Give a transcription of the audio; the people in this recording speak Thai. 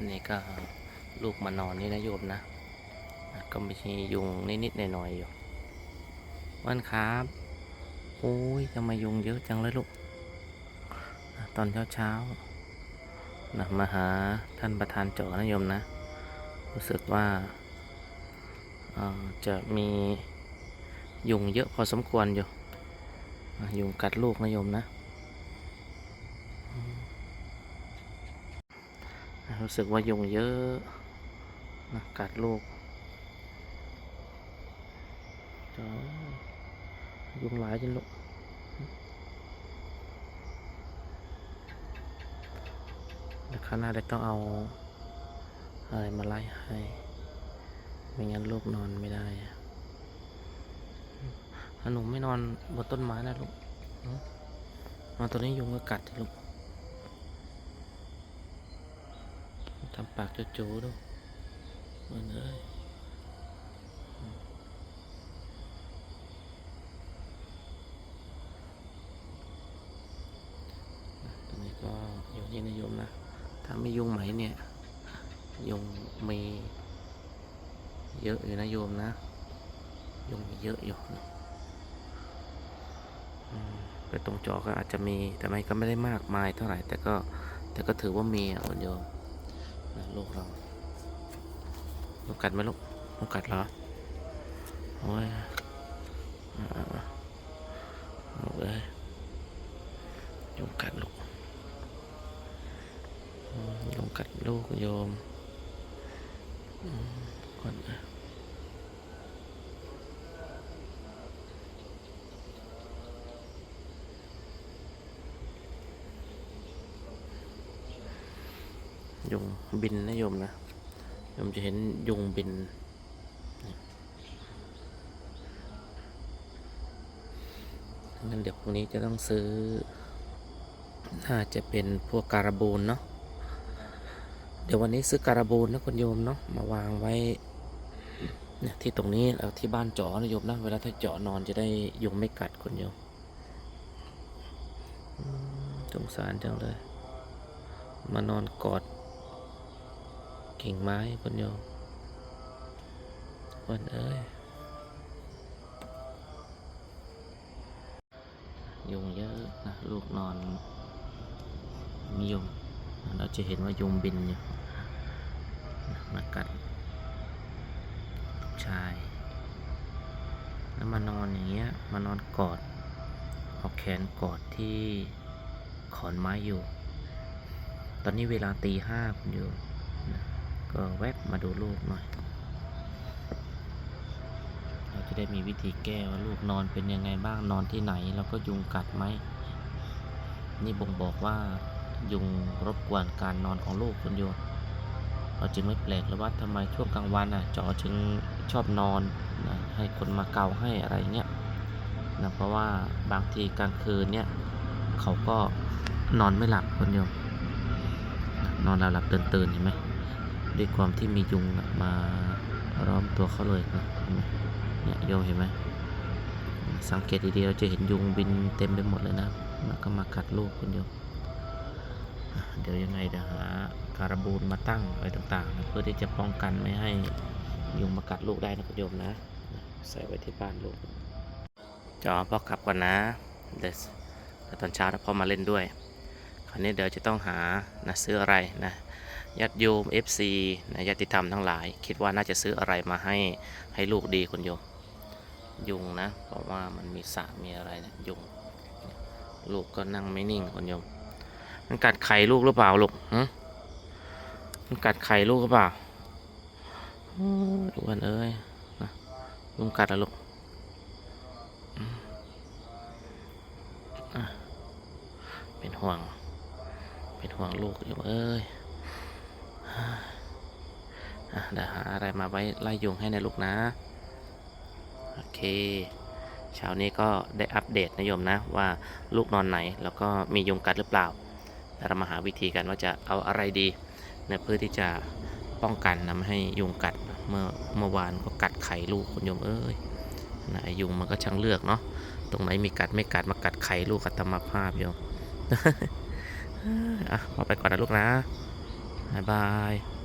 อันนี้ก็ลูกมานอนนี่นะโยมนะ ก็ไม่ใช่ยุงนิดๆหน่อยๆอยู่วันครับโอ้ยทำไมยุงเยอะจังเลยลูก ตอนเช้าๆนะมาหาท่านประธานเจาะนะโยมนะ รู้สึกว่าจะมียุงเยอะพอสมควรอยู่ยุงกัดลูกนะโยมนะ รู้สึกว่ายุงเยอะนะกัดลูกจยุงหลายจนลูกเดี๋ยวข้างหน้าเด็กต้องเอาอะไรมาไล่ให้ ไม่งั้นลูกนอนไม่ได้ถ้าหนูไม่นอนบนต้นไม้นะลูกนอนตัวนี้ยุงก็กัดสิลูก ทำปากจูๆดูมือนเลยตอนนี้ก็อยู่ที่นิยมนะ ถ้าไม่ยุงไหมเนี่ย ยุงมีเยอะอยู่นะโยมนะ ยุงมีเยอะอยู่นะอืมไปตรงจอก็อาจจะมี แต่ไม่ก็ไม่ได้มากมายเท่าไหร่ แต่ก็แต่ก็ถือว่ามีอะคุณโยม ลูกเราลูกกัดไหมลูกลูกกัดเหรอโอ้ยลูกเอ้ยยมกัดลูกยมกัดลูกโยมอืมก่อนนะ ยุงบินนะโยมนะโยมจะเห็นยุงบิน งั้นเดี๋ยวพรุ่งนี้จะต้องซื้อ น่าจะเป็นพวกการบูนเนาะ เดี๋ยววันนี้ซื้อการบูนนะคุณโยมเนาะ มาวางไว้เนี่ยที่ตรงนี้แล้วที่บ้านเจาะนะโยมนะ เวลาถ้าเจาะนอนจะได้ยุงไม่กัดคุณโยมสงสารจังเลย มานอนกอด กิ่งไม้คุณโยมวันเอ้ย ยุงเยอะนะลูกนอน มียุงเราจะเห็นว่ายุงบินอยู่มากัดลูกชาย แล้วมานอนอย่างเงี้ย มานอนกอดเอาแขนกอดที่ขอนไม้อยู่ ตอนนี้เวลาตีห้าคุณโยม ก็แวบมาดูลูกหน่อย เราจะได้มีวิธีแก้ว่าลูกนอนเป็นยังไงบ้างนอนที่ไหน แล้วก็ยุงกัดไหม นี่บ่งบอกว่ายุงรบกวนการนอนของลูกคุณโยมเราจึงไม่แปลกเลยว่าทำไมช่วงกลางวันอะจอจึงชอบนอนนะให้คนมาเกาให้อะไรเงี้ยนะเพราะว่าบางทีกลางคืนเนี่ยเขาก็นอนไม่หลับคุณโยมนนอนหลับหลับตื่นตื่นเห็นไหม ด้วยความที่มียุงมาล้อมตัวเขาเลยนะเนี่ยโยมเห็นไหมสังเกตดีๆเราจะเห็นยุงบินเต็มไปหมดเลยนะแล้วก็มากัดลูกคุณโยมเดี๋ยวยังไงเดี๋ยวหาการบูนมาตั้งอะไรต่างๆนะเพื่อที่จะป้องกันไม่ให้ยุงมากัดลูกได้นะคุณโยมนะใส่ไว้ที่บ้านลูกจอพ่อกลับก่อนนะเดี๋ยวตอนเช้าถ้าพ่อมาเล่นด้วย คราวนี้เดี๋ยวจะต้องหานะซื้ออะไรนะ ญาติโยม FC นะญาติธรรมทั้งหลาย คิดว่าน่าจะซื้ออะไรมาให้ให้ลูกดีคุณโยม ยุงนะ เพราะว่ามันมีสระมีอะไรนะยุง ลูกก็นั่งไม่นิ่งคุณโยม มันกัดไข่ลูกหรือเปล่าลูกฮะมันกัดไข่ลูกหรือเปล่าโอ้ยอ้วนเอ้ยนะลุงกัดแล้วลูกอืมอะเป็นห่วง เป็นห่วงลูกอยู่เอ้ย เดี๋ยวหาอะไรมาไว้ไล่ยุงให้ในะลูกนะ โอเค เช้านี้ก็ได้อัปเดตนะโยมนะ ว่าลูกนอนไหน แล้วก็มียุงกัดหรือเปล่าแล้วเรามาหาวิธีกันว่าจะเอาอะไรดีนะเพื่อที่จะป้องกันนะไม่ให้ยุงกัดเมื่อเมื่อวานก็กัดไข่ลูกคุณโยมเอ้ยนะยุงมันก็ช่างเลือกเนาะตรงไหนมีกัดไม่กัดมากัดไข่ลูกกัตมาภาพโยมอะพอไปก่อนนะลูกนะ บ๊ายบาย